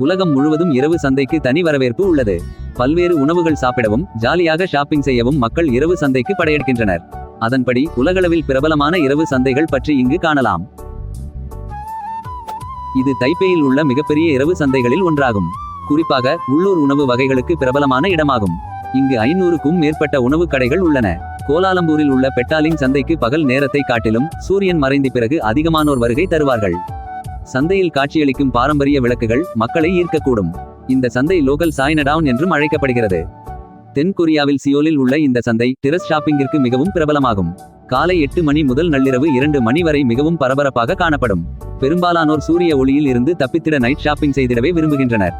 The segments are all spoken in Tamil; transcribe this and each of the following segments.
உலகம் முழுவதும் இரவு சந்தைக்கு தனி வரவேற்பு உள்ளது. பல்வேறு உணவுகள் சாப்பிடவும் ஜாலியாக ஷாப்பிங் செய்யவும் மக்கள் இரவு சந்தைக்கு படையெடுக்கின்றனர். அதன்படி உலகளவில் பிரபலமான இரவு சந்தைகள் பற்றி இங்கு காணலாம். இது தைப்பேயில் உள்ள மிகப்பெரிய இரவு சந்தைகளில் ஒன்றாகும். குறிப்பாக உள்ளூர் உணவு வகைகளுக்கு பிரபலமான இடமாகும். இங்கு ஐநூறுக்கும் மேற்பட்ட உணவுக் கடைகள் உள்ளன. கோலாலம்பூரில் உள்ள பெட்டாலிங் சந்தைக்கு பகல் நேரத்தை காட்டிலும் சூரியன் மறைந்த பிறகு அதிகமானோர் வருகை தருவார்கள். சந்தையில் காட்சியளிக்கும் பாரம்பரிய விளக்குகள் மக்களை ஈர்க்கக்கூடும். இந்த சந்தை லோக்கல் சாய்னடவுன் என்றும் அழைக்கப்படுகிறது. தென்கொரியாவில் சியோலில் உள்ள இந்த சந்தை டிரஸ் ஷாப்பிங்கிற்கு மிகவும் பிரபலமாகும். காலை எட்டு மணி முதல் நள்ளிரவு இரண்டு மணி வரை மிகவும் பரபரப்பாக காணப்படும். பெரும்பாலானோர் சூரிய ஒளியில் இருந்து தப்பித்திட நைட் ஷாப்பிங் செய்திடவே விரும்புகின்றனர்.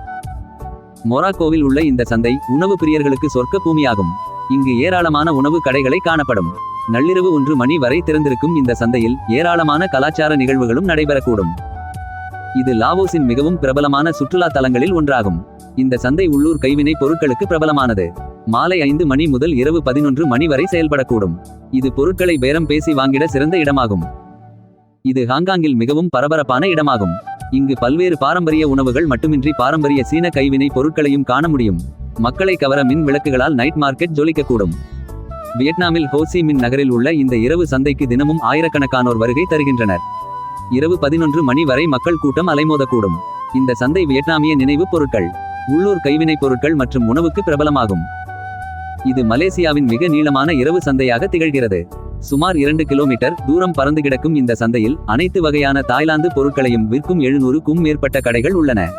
மொராக்கோவில் உள்ள இந்த சந்தை உணவு பிரியர்களுக்கு சொர்க்க பூமியாகும். இங்கு ஏராளமான உணவு கடைகளை காணப்படும். நள்ளிரவு ஒன்று மணி வரை திறந்திருக்கும் இந்த சந்தையில் ஏராளமான கலாச்சார நிகழ்வுகளும் நடைபெறக்கூடும். இது லாவோஸின் மிகவும் பிரபலமான சுற்றுலா தலங்களில் ஒன்றாகும். இந்த சந்தை உள்ளூர் கைவினை பொருட்களுக்கு பிரபலமானது. மாலை ஐந்து மணி முதல் இரவு பதினொன்று மணி வரை செயல்படக்கூடும். இது பொருட்களை பேரம் பேசி வாங்கிட சிறந்த இடமாகும். இது ஹாங்காங்கில் மிகவும் பரபரப்பான இடமாகும். இங்கு பல்வேறு பாரம்பரிய உணவுகள் மட்டுமின்றி பாரம்பரிய சீன கைவினை பொருட்களையும் காண முடியும். மக்களை கவர மின் விளக்குகளால் நைட் மார்க்கெட் ஜொலிக்கக்கூடும். வியட்நாமில் ஹோசி மின் நகரில் உள்ள இந்த இரவு சந்தைக்கு தினமும் ஆயிரக்கணக்கானோர் வருகை தருகின்றனர். இரவு பதினொன்று மணி வரை மக்கள் கூட்டம் அலைமோதக்கூடும். இந்த சந்தை வியட்நாமிய நினைவுப் பொருட்கள் உள்ளூர் கைவினைப் பொருட்கள் மற்றும் உணவுக்கு பிரபலமாகும். இது மலேசியாவின் மிக நீளமான இரவு சந்தையாக திகழ்கிறது. சுமார் இரண்டு கிலோமீட்டர் தூரம் பறந்து கிடக்கும் இந்த சந்தையில் அனைத்து வகையான தாய்லாந்து பொருட்களையும் விற்கும் எழுநூறுக்கும் மேற்பட்ட கடைகள் உள்ளன.